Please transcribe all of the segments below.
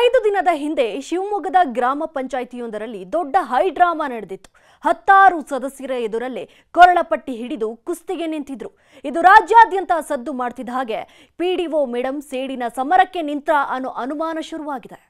ಐದು ದಿನದ ಹಿಂದೆ ಶಿವಮೊಗ್ಗದ ಗ್ರಾಮ ಪಂಚಾಯಿತಿಯೊಂದರಲ್ಲಿ ದೊಡ್ಡ ಹೈ ಡ್ರಾಮಾ ನಡೆದಿತ್ತು. ಹತ್ತಾರು ಸದಸ್ಯರ ಎದುರಲ್ಲೇ ಕೊರಳಪಟ್ಟಿ ಹಿಡಿದು ಕುಸ್ತಿಗೆ ನಿಂತಿದ್ರು. ಇದು ರಾಜ್ಯಾದ್ಯಂತ ಸದ್ದು ಮಾಡ್ತಿದ್ದ ಹಾಗೆ ಪಿಡಿಒ ಮೇಡಂ ಸೇಡಿನ ಸಮರಕ್ಕೆ ನಿಂತ ಅನ್ನೋ ಅನುಮಾನ ಶುರುವಾಗಿದೆ.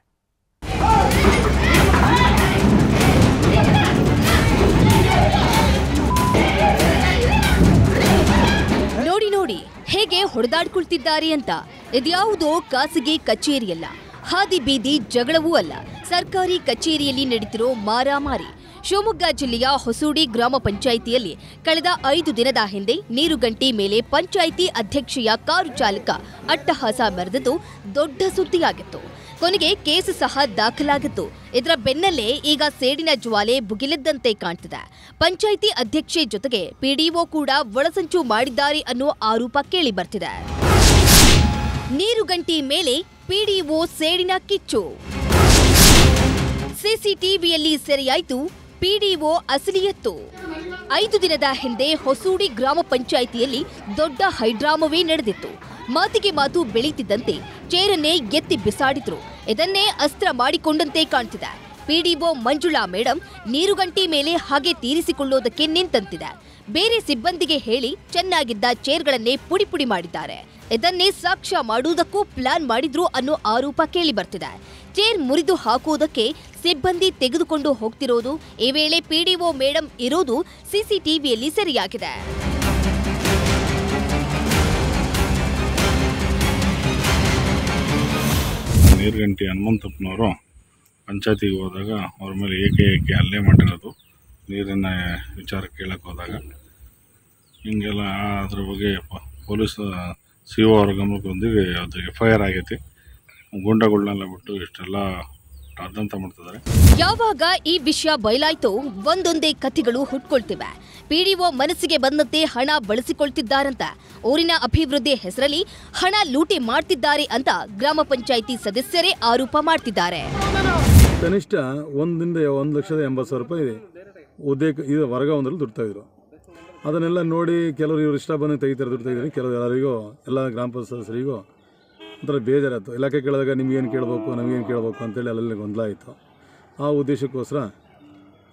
ನೋಡಿ ನೋಡಿ ಹೇಗೆ ಹೊಡೆದಾಡ್ಕೊಳ್ತಿದ್ದಾರೆ ಅಂತ ಇದ್ಯಾವುದೋ ಖಾಸಗಿ ಕಚೇರಿಯಲ್ಲ. ಹಾದಿ ಬೀದಿ ಜಗಳವೂ ಅಲ್ಲ. ಸರ್ಕಾರಿ ಕಚೇರಿಯಲ್ಲಿ ನಡೆದಿರೋ ಮಾರಾಮಾರಿ. ಶಿವಮೊಗ್ಗ ಜಿಲ್ಲೆಯ ಹೊಸೂಡಿ ಗ್ರಾಮ ಪಂಚಾಯಿತಿಯಲ್ಲಿ ಕಳೆದ ಐದು ದಿನದ ಹಿಂದೆ ನೀರುಗಂಟಿ ಮೇಲೆ ಪಂಚಾಯಿತಿ ಅಧ್ಯಕ್ಷೆಯ ಕಾರು ಚಾಲಕ ಅಟ್ಟಹಾಸ ಮೆರೆದದ್ದು ದೊಡ್ಡ ಸುದ್ದಿಯಾಗಿತ್ತು. ಕೊನೆಗೆ ಕೇಸ್ ಸಹ ದಾಖಲಾಗಿತ್ತು. ಇದರ ಬೆನ್ನಲ್ಲೇ ಈಗ ಸೇಡಿನ ಜ್ವಾಲೆ ಭುಗಿಲೆದ್ದಂತೆ ಕಾಣ್ತಿದೆ. ಪಂಚಾಯಿತಿ ಅಧ್ಯಕ್ಷೆ ಜೊತೆಗೆ ಪಿಡಿಒ ಕೂಡ ಒಳಸಂಚು ಮಾಡಿದ್ದಾರೆ ಅನ್ನೋ ಆರೋಪ ಕೇಳಿ ಬರ್ತಿದೆ. ನೀರುಗಂಟಿ ಮೇಲೆ ಪಿಡಿಒ ಸೇಡಿನ ಕಿಚ್ಚು. ಸಿಸಿಟಿವಿಯಲ್ಲಿ ಸೆರೆಯಾಯಿತು ಪಿಡಿಒ ಅಸಲಿಯತ್ತು. ಐದು ದಿನದ ಹಿಂದೆ ಹೊಸೂಡಿ ಗ್ರಾಮ ಪಂಚಾಯಿತಿಯಲ್ಲಿ ದೊಡ್ಡ ಹೈಡ್ರಾಮವೇ ನಡೆದಿತ್ತು. ಮಾತಿಗೆ ಮಾತು ಬೆಳೀತಿದ್ದಂತೆ ಚೇರನ್ನೇ ಎತ್ತಿ ಬಿಸಾಡಿದ್ರು. ಇದನ್ನೇ ಅಸ್ತ್ರ ಮಾಡಿಕೊಂಡಂತೆ ಕಾಣ್ತಿದೆ. ಪಿಡಿಒ ಮಂಜುಳಾ ಮೇಡಂ ನೀರುಗಂಟಿ ಮೇಲೆ ಹಾಗೆ ತೀರಿಸಿಕೊಳ್ಳೋದಕ್ಕೆ ನಿಂತಂತಿದೆ. ಬೇರೆ ಸಿಬ್ಬಂದಿಗೆ ಹೇಳಿ ಚೆನ್ನಾಗಿದ್ದ ಚೇರ್ಗಳನ್ನೇ ಪುಡಿ ಪುಡಿ ಮಾಡಿದ್ದಾರೆ. ಇದನ್ನೇ ಸಾಕ್ಷ್ಯ ಮಾಡುವುದಕ್ಕೂ ಪ್ಲಾನ್ ಮಾಡಿದ್ರು ಅನ್ನೋ ಆರೋಪ ಕೇಳಿ ಬರ್ತಿದೆ ಚೇರ್ ಮುರಿದು ಹಾಕುವುದಕ್ಕೆ ಸಿಬ್ಬಂದಿ ತೆಗೆದುಕೊಂಡು ಹೋಗ್ತಿರೋದು, ಈ ವೇಳೆ ಪಿಡಿಒ ಮೇಡಂ ಇರೋದು ಸಿಸಿಟಿವಿಯಲ್ಲಿ ಸರಿಯಾಗಿದೆ. ನೀರ್ಗಂಟಿ ಹನುಮಂತಪ್ಪನವರು ಪಂಚಾಯತಿಗೆ ಹೋದಾಗ ಅವ್ರ ಮೇಲೆ ಏಕೆ ಏಕೆ ಹಲ್ಲೆ ಮಾಡಿರೋದು ನೀರಿನ ವಿಚಾರ ಕೇಳಕ್ಕೆ ಹೋದಾಗ. ಹಿಂಗೆಲ್ಲ ಅದ್ರ ಬಗ್ಗೆ ಪೊಲೀಸ್ ಸಿ ಒ ಅವ್ರ ಗಮನಕ್ಕೆ ಅದು ಎಫ್ ಐ ಆರ್ ಆಗೈತಿ. ಗೂಂಡಗಳನ್ನೆಲ್ಲ ಬಿಟ್ಟು ಇಷ್ಟೆಲ್ಲ ಮಾಡ್ತಿದ್ದಾರೆ. ಯಾವಾಗ ಈ ವಿಷಯ ಬಯಲಾಯ್ತು ಒಂದೊಂದೇ ಕಥೆಗಳು ಹುಟ್ಕೊಳ್ತಿವೆ. ಪಿಡಿಒ ಮನಸ್ಸಿಗೆ ಬಂದಂತೆ ಹಣ ಬಳಸಿಕೊಳ್ತಿದ್ದಾರಂತ, ಊರಿನ ಅಭಿವೃದ್ಧಿ ಹೆಸರಲ್ಲಿ ಹಣ ಲೂಟಿ ಮಾಡ್ತಿದ್ದಾರೆ ಅಂತ ಗ್ರಾಮ ಪಂಚಾಯಿತಿ ಸದಸ್ಯರೇ ಆರೋಪ ಮಾಡ್ತಿದ್ದಾರೆ. ಕನಿಷ್ಠ ಒಂದಿಂದ ಒಂದು ಲಕ್ಷದ ಎಂಬತ್ತು ಸಾವಿರ ರೂಪಾಯಿ ಉದ್ಯೋಗ ಇದು ವರ್ಗಾವಣೆಯಲ್ಲಿ ದುಡ್ತಾಯಿದ್ರು ಅದನ್ನೆಲ್ಲ ನೋಡಿ ಕೆಲವರು ಇವರು ಇಷ್ಟ ಬಂದು ತೆಗಿತಾರೆ, ದುಡ್ಡು ಕೆಲವರು ಎಲ್ಲರಿಗೂ, ಎಲ್ಲ ಗ್ರಾಮ ಪಂಚಾಯತ್ ಸದಸ್ಯರಿಗೂ ಒಂಥರ ಬೇಜಾರಾಯಿತು ಇಲಾಖೆ ಕೇಳಿದಾಗ ನಿಮ್ಗೇನು ಕೇಳಬೇಕು ನಮಗೇನು ಕೇಳಬೇಕು ಅಂತೇಳಿ ಅಲ್ಲೆಲ್ಲ ಗೊಂದಲ ಆಯಿತು. ಆ ಉದ್ದೇಶಕ್ಕೋಸ್ಕರ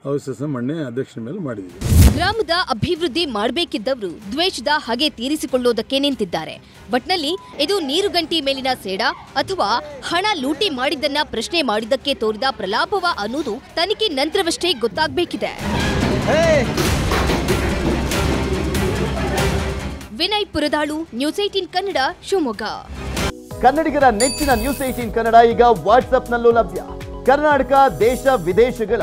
ಅವಿಶ್ವಾಸ ಮಣ್ಣೆ ಅಧ್ಯಕ್ಷರ ಮೇಲೆ ಮಾಡಿದ್ದೀವಿ. ಗ್ರಾಮದ ಅಭಿವೃದ್ಧಿ ಮಾಡಬೇಕಿದ್ದವರು ದ್ವೇಷದ ಹಾಗೆ ತೀರಿಸಿಕೊಳ್ಳೋದಕ್ಕೆ ನಿಂತಿದ್ದಾರೆ. ಒಟ್ನಲ್ಲಿ ಇದು ನೀರುಗಂಟಿ ಮೇಲಿನ ಸೇಡ ಅಥವಾ ಹಣ ಲೂಟಿ ಮಾಡಿದ್ದನ್ನ ಪ್ರಶ್ನೆ ಮಾಡಿದ್ದಕ್ಕೆ ತೋರಿದ ಪ್ರಲಾಪವ ಅನ್ನೋದು ತನಿಖೆ ನಂತರವಷ್ಟೇ ಗೊತ್ತಾಗಬೇಕಿದೆ. Vinay Puradalu, news eighteen Kannada, Shivamogga. ಕನ್ನಡಿಗರ ನೆಚ್ಚಿನ ನ್ಯೂಸ್ ಏಟೀನ್ ಕನ್ನಡ ಈಗ ವಾಟ್ಸ್ಆಪ್ನಲ್ಲೂ ಲಭ್ಯ. ಕರ್ನಾಟಕ, ದೇಶ, ವಿದೇಶಗಳ